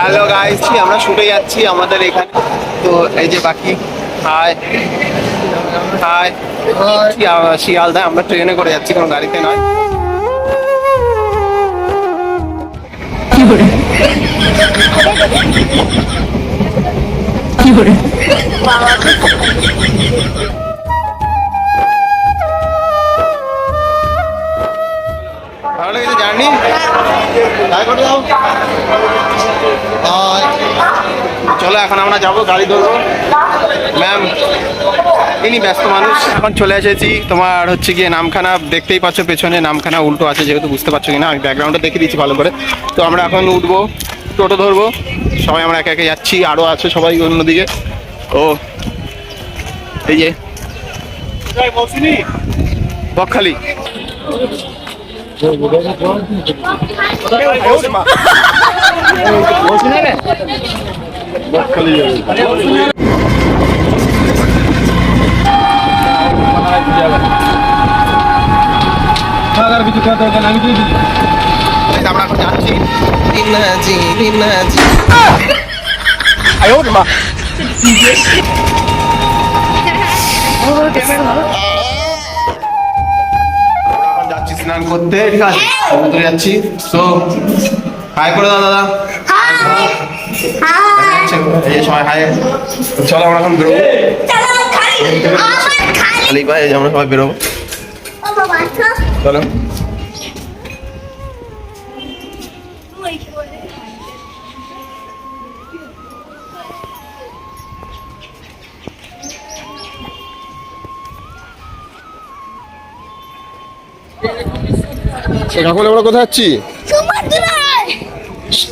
Hello guys আমরা শুটে যাচ্ছি আমাদের এখানে। তো এই যে বাকি হাই হাই শিয়ালদা আমরা ট্রেনে করে যাচ্ছি কোনো গাড়িতে নয়। ভালো লেগেছে জার্নি. চলো, এখন আমরা যাব, গাড়ি ধরবো। ম্যাম ইনি ব্যস্ত মানুষ। এখন চলে এসেছি তোমার হচ্ছে গিয়ে নামখানা। দেখতেই পাচ্ছ পেছনে নামখানা, উল্টো আছে, যেহেতু বুঝতে পারছ কিনা, আমি ব্যাকগ্রাউন্ডটা দেখে দিচ্ছি ভালো করে। তো আমরা এখন উঠবো, টোটো ধরবো। সবাই আমরা একে একে যাচ্ছি আরও আছে সবাই অন্যদিকে। ও, এই যে। বকখালি। আমরা এখন যাচ্ছি রিনাজি রিনাজি আমরা এখন যাচ্ছি স্নান করতে। ঠিক আছে সমুদ্রে যাচ্ছি। তো হাই করে দাও দাদা। এই সবাই হাই চলো আমরা এখন বেরোবো। খালি ভাই আমরা সবাই বেরোবো। চলো। এখন আমরা কোথায় যাচ্ছি?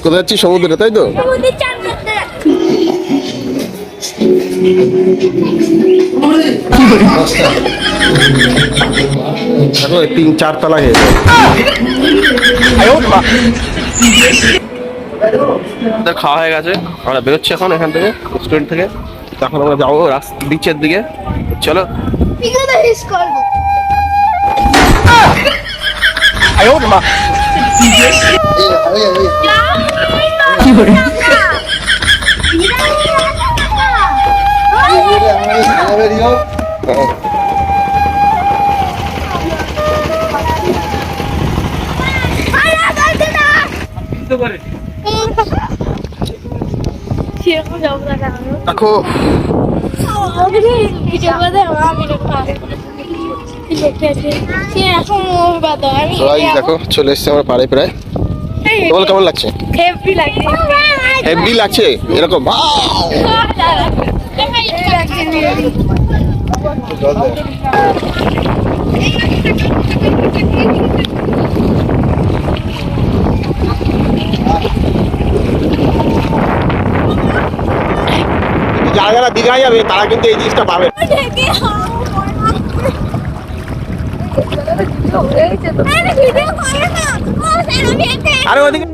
কোথায় যাচ্ছি? সমুদ্রে তাই তো? তিন চার তলা হয়ে খাওয়া হয়ে গেছে। আমরা বেরোচ্ছি এখন এখান থেকে রেস্টুরেন্ট থেকে। তখন আমরা যাব রাস্তা বিচের দিকে। চলো। সেরকম যাব না কেন দেখো সবাই দেখো চলে প্রায়। কেমন লাগছে? লাগছে? যারা যারা দীঘায় যাবে তারা কিন্তু এই জিনিসটা পাবে। আরে ওদিকে।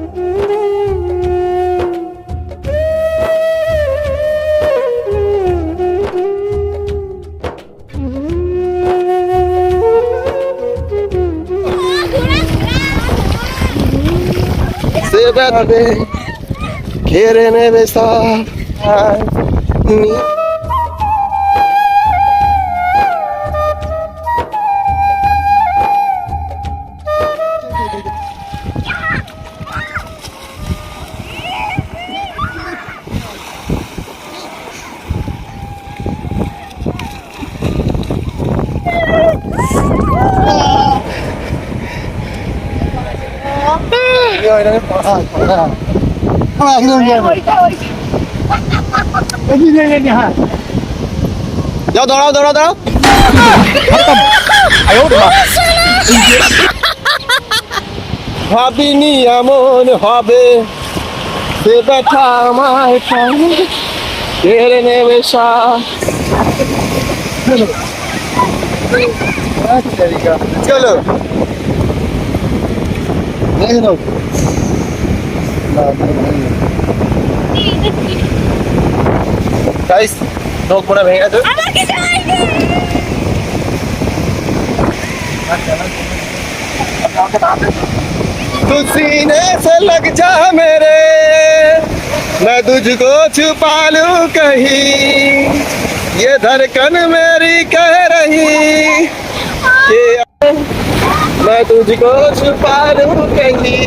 ঘেরে নেবে সব। নি- যাও দাঁড়াও দাঁড়াও দাঁড়াও। ভাবিনি এমন হবে। সে ব্যথা আমায় পায় কেড়ে নেবে देख रहा गाइस नोक मोड़ा भेंगा तो। अमर किसे आएँगे तू सीने से लग जा मेरे। मैं तुझको छुपा लू कहीं। ये धड़कन मेरी कह रही। कि मैं तुझको छुपा लूँ कहीं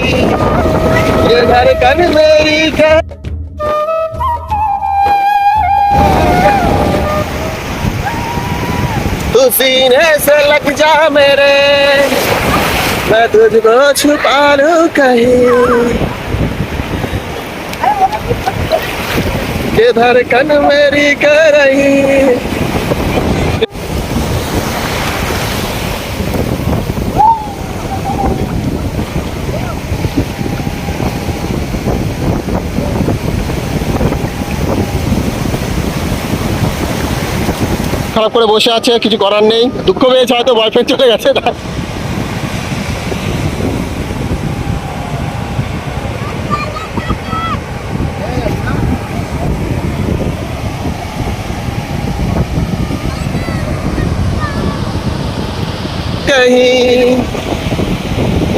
ये धड़कन मेरी कह तू सीने से लग जा मेरे। मैं तुझको छुपा लूँ कहीं। कि धड़कन मेरी कह रही। খারাপ করে বসে আছে কিছু করার নেই। দুঃখ পেয়েছে হয়তো বয়ফ্রেন্ড চলে গেছে। তার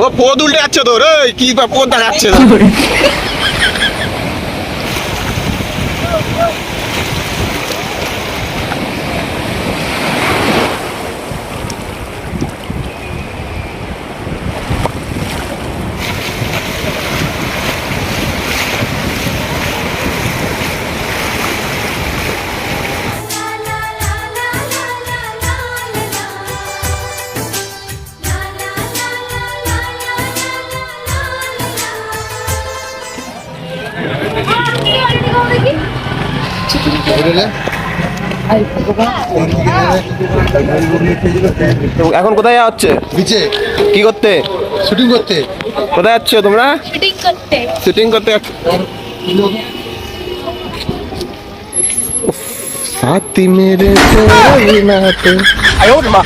ও পদ উল্টে যাচ্ছে তোর কি বা পদ দেখাচ্ছে এখন কোথায় যাওয়া হচ্ছে? নিচে। কি করতে? শুটিং করতে। কোথায় যাচ্ছ তোমরা? শুটিং করতে। শুটিং করতে সাথী মেরে তেরে নাতে আয়ো মা।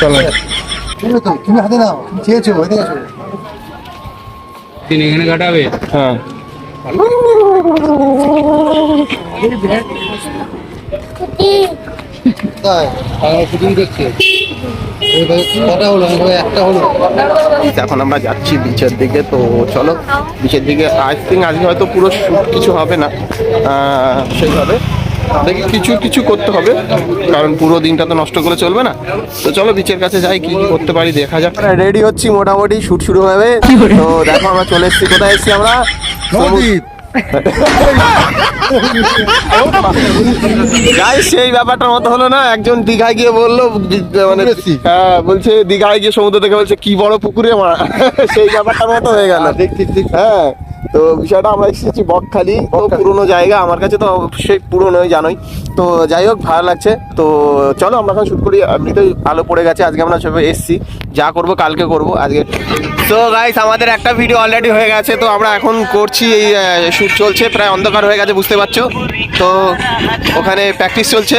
চলো। তুমি হাতে নাও। তুমি চেয়েছো এদিকে এসো দিন এখানে কাটাবে? হ্যাঁ। এখন আমরা যাচ্ছি বিচের দিকে তো চলো বিচের দিকে আই থিঙ্ক আজকে হয়তো পুরো কিছু হবে না সেইভাবে। দেখি কিছু কিছু করতে হবে কারণ পুরো দিনটা তো নষ্ট করে চলবে না। তো চলো বিচের কাছে যাই কি করতে পারি দেখা যাক। রেডি হচ্ছি মোটামুটি শুট শুরু হবে। তো দেখো আমরা চলে এসেছি কোথায় এসেছি আমরা? সেই ব্যাপারটার মতো হলো না একজন দীঘায় গিয়ে বলল মানে হ্যাঁ বলছে দীঘায় গিয়ে সমুদ্র থেকে বলছে কি বড় পুকুরে সেই ব্যাপারটার মতো হয়ে গেল। ঠিক ঠিক ঠিক হ্যাঁ। তো বিষয়টা আমরা এসেছি বকখালি তো পুরোনো জায়গা আমার কাছে তো অবশ্যই পুরোনোই জানোই। তো যাই হোক ভালো লাগছে। তো চলো আমরা এখন শুট করি এমনিতেই আলো পড়ে গেছে আজকে আমরা সবাই এসেছি। যা করব কালকে করব আজকে। তো গাইস আমাদের একটা ভিডিও অলরেডি হয়ে গেছে তো আমরা এখন করছি এই শুট চলছে প্রায় অন্ধকার হয়ে গেছে বুঝতে পারছ? তো ওখানে প্র্যাকটিস চলছে।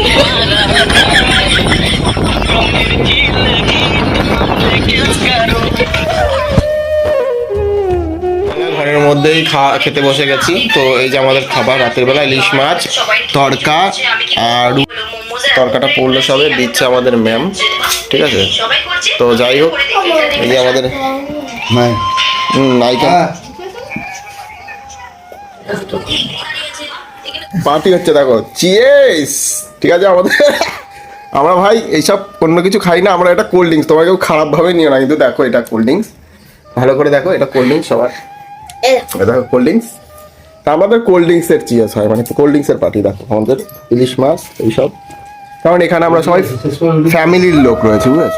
মধ্যেই খাওয়া খেতে বসে গেছি। তো এই যে আমাদের খাবার রাতের বেলা ইলিশ মাছ তড়কা আর তড়কাটা পড়ল সবে দিচ্ছে আমাদের ম্যাম। ঠিক আছে? তো যাই হোক এই যে আমাদের নায়িকা। হ্যাঁ। পার্টি হচ্ছে দেখো। চিয়েস ঠিক আছে আমাদের আমরা ভাই এইসব অন্য কিছু খাই না আমরা এটা কোল্ড ড্রিঙ্কস তোমার কেউ খারাপভাবে নিও না কিন্তু দেখো এটা কোল্ড ড্রিঙ্কস ভালো করে দেখো এটা কোল্ড ড্রিঙ্কস সবার। দেখো কোল্ড ড্রিঙ্কস আমাদের কোল্ড ড্রিঙ্কসের চিয়াস হয় মানে কোল্ড ড্রিঙ্কসের পার্টি দেখো আমাদের ইলিশ মাছ এইসব। কারণ এখানে আমরা সবাই ফ্যামিলির লোক রয়েছে বুঝেছ?